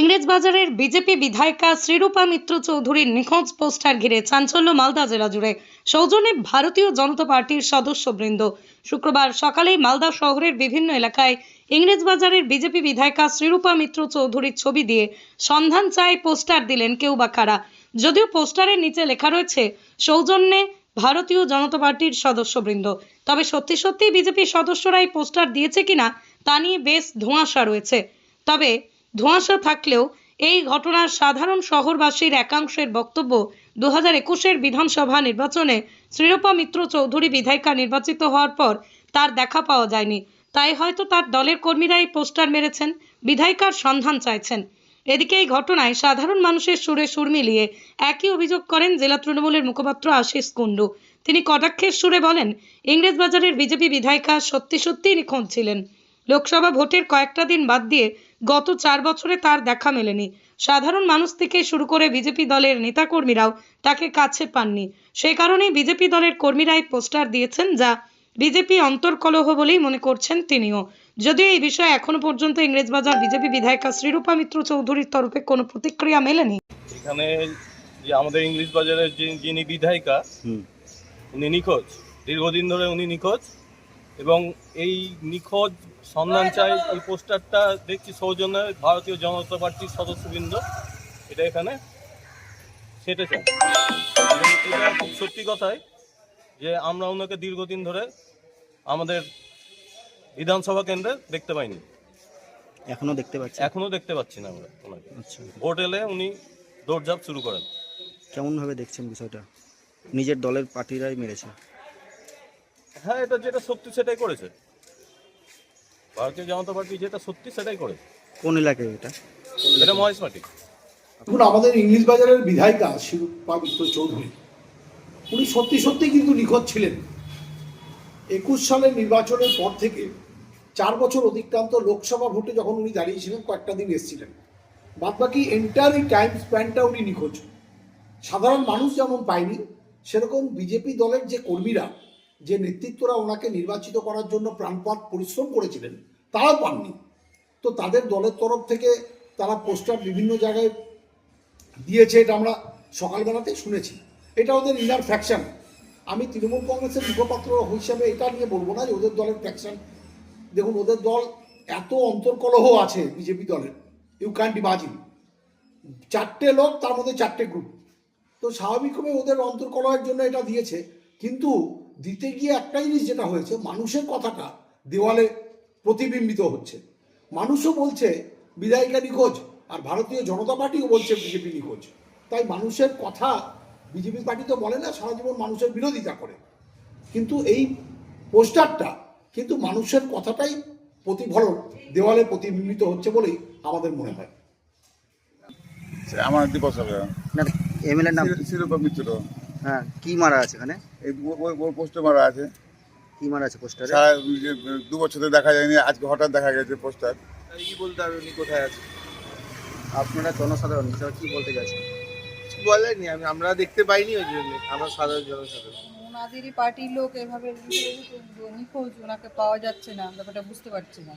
ইংরেজবাজারের BJP বিধায়িকা শ্রীরূপা মিত্র চৌধুরীর নিখোঁজ পোস্টার ঘিরে চাঞ্চল্য মালদা জেলা জুড়ে। সৌজন্যে ভারতীয় জনতা পার্টির সদস্যবৃন্দ। শুক্রবার সকালেই মালদা শহরের বিভিন্ন এলাকায় ইংরেজবাজারের বিজেপি বিধায়িকা শ্রীরূপা মিত্র চৌধুরীর ছবি দিয়ে সন্ধান চায় পোস্টার দিলেন কেউ বা কারা। যদিও পোস্টারের নিচে লেখা রয়েছে, সৌজন্যে ভারতীয় জনতা পার্টির সদস্যবৃন্দ। তবে সত্যি সত্যি বিজেপির সদস্যরা এই পোস্টার দিয়েছে কিনা তা নিয়ে বেশ ধোঁয়াশা রয়েছে। তবে ধোঁয়াশা থাকলেও এই ঘটনার সাধারণ শহরবাসীর একাংশের বক্তব্য দু হাজার একুশের বিধানসভা নির্বাচনে শ্রীরূপা মিত্র চৌধুরী বিধায়িকা নির্বাচিত হওয়ার পর তার দেখা পাওয়া যায়নি। তাই হয়তো তার দলের কর্মীরা এই পোস্টার মেরেছেন, বিধায়িকার সন্ধান চাইছেন। এদিকে এই ঘটনায় সাধারণ মানুষের সুরে সুর মিলিয়ে একই অভিযোগ করেন জেলা তৃণমূলের মুখপাত্র আশিস কুণ্ডু। তিনি কটাক্ষের সুরে বলেন, ইংরেজবাজারের বিজেপি বিধায়িকা সত্যি সত্যিই নিখোঁজ ছিলেন। লোকসভা ভোটের কয়েকটা দিন বাদ দিয়ে গত চার বছরে তার দেখা মেলেনি। সাধারণ মানুষ থেকে শুরু করে বিজেপি দলের নেতাকর্মীরাও তাকে কাছে পাননি। সেই কারণেই বিজেপি দলের কর্মীরাই পোস্টার দিয়েছেন যা বিজেপি অন্তর্কলহ বলেই মনে করছেন তিনিও। যদিও এই বিষয়ে এখনও পর্যন্ত ইংরেজবাজার বিজেপি বিধায়িকা শ্রীরূপা মিত্র চৌধুরীর তরফে কোনো প্রতিক্রিয়া মেলেনি। এখানে যে আমাদের ইংলিশ বাজারের যিনি বিধায়িকা উনি নিখোঁজ। দীর্ঘদিন ধরে উনি নিখোঁজ। এবং এই নিখোঁজ সন্ধান চাই এই পোস্টারটা দেখছি সৌজন্যে ভারতীয় জনতা পার্টির সদস্যবৃন্দ। এটা এখানে সেটেছে এবং এটা খুব সত্যি কথাই যে আমরা ওনাকে দীর্ঘদিন ধরে আমাদের বিধানসভা কেন্দ্রে দেখতে পাইনি। এখনও দেখতে পাচ্ছি এখনও দেখতে পাচ্ছি না আমরা ওনাকে। আচ্ছা। ভোট এলে উনি দৌড়ঝাঁপ শুরু করেন। কেমনভাবে দেখছেন বিষয়টা? নিজের দলের পার্টিরাই মেরেছে। হ্যাঁ এটা যেটা সত্যি সেটাই করেছে। ভারতীয় জনতা পার্টি যেটা সত্যি সেটাই করেছে। কোন এলাকায় এটা? এটা মহেশ মাটি এখন আমাদের ইংলিশ বাজারের বিধায়িকা শিরূপা মিত্র চৌধুরী উনি সত্যি সত্যি কিন্তু নিখোঁজ ছিলেন। একুশ সালের নির্বাচনের পর থেকে চার বছর অতিক্রান্ত লোকসভা ভোটে যখন উনি দাঁড়িয়েছিলেন কয়েকটা দিন এসেছিলেন। বাদবাকি এন্টার এই টাইম স্প্যানটা উনি নিখোঁজ। সাধারণ মানুষ যেমন পায়নি সেরকম বিজেপি দলের যে কর্মীরা যে নেতৃত্বরা ওনাকে নির্বাচিত করার জন্য প্রাণপাত পরিশ্রম করেছিলেন, তারাও পাননি। তো তাদের দলের তরফ থেকে তারা পোস্টার বিভিন্ন জায়গায় দিয়েছে, এটা আমরা সকালবেলাতেই শুনেছি। এটা ওদের ইনার ফ্যাকশন আমি তৃণমূল কংগ্রেসের মুখপাত্র হিসাবে এটা নিয়ে বলব না যে ওদের দলের ফ্যাকশন দেখুন, ওদের দল এত অন্তর্কলহ আছে বিজেপি দলের। ইউ ক্যান্ট ইমাজিন চারটে লোক, তার মধ্যে চারটে গ্রুপ তো স্বাভাবিকভাবে ওদের অন্তর্কলহের জন্য এটা দিয়েছে। কিন্তু দিতে গিয়ে একটা জিনিস যেটা হয়েছে মানুষের কথাটা দেওয়ালে প্রতিবিম্বিত হচ্ছে। মানুষও বলছে বিধায়িকা নিখোঁজ আর ভারতীয় জনতা পার্টিও বলছে বিজেপি নিখোঁজ। তাই মানুষের কথা বিজেপি পার্টি তো বলে না সারা জীবন মানুষের বিরোধিতা করে। কিন্তু এই পোস্টারটা কিন্তু মানুষের কথাটাই প্রতিফলন দেওয়ালে প্রতিবিম্বিত হচ্ছে বলেই আমাদের মনে হয়। আমার দীপক সরকার। এমএলএ নাম। মিত্র। হ্যাঁ কি মারা আছে এখানে? এই ওই ওর পোস্টে মারা আছে। কি মারা আছে পোস্টারে? সারা যে দু বছর ধরে দেখা যায়নি আজকে হঠাৎ দেখা গেছে পোস্টার। কি বলতে হবে উনি কোথায় আছে? আপনারা জনসাধারণ হিসাবে কি বলতে চাইছেন? কিছু বলেনি আমি আমরা দেখতে পাইনি ওই জন্য আমরা সাধারণ জনসাধারণ। ওনাদেরই পার্টির লোক এভাবে নিখোঁজ ওনাকে পাওয়া যাচ্ছে না ব্যাপারটা বুঝতে পারছি না।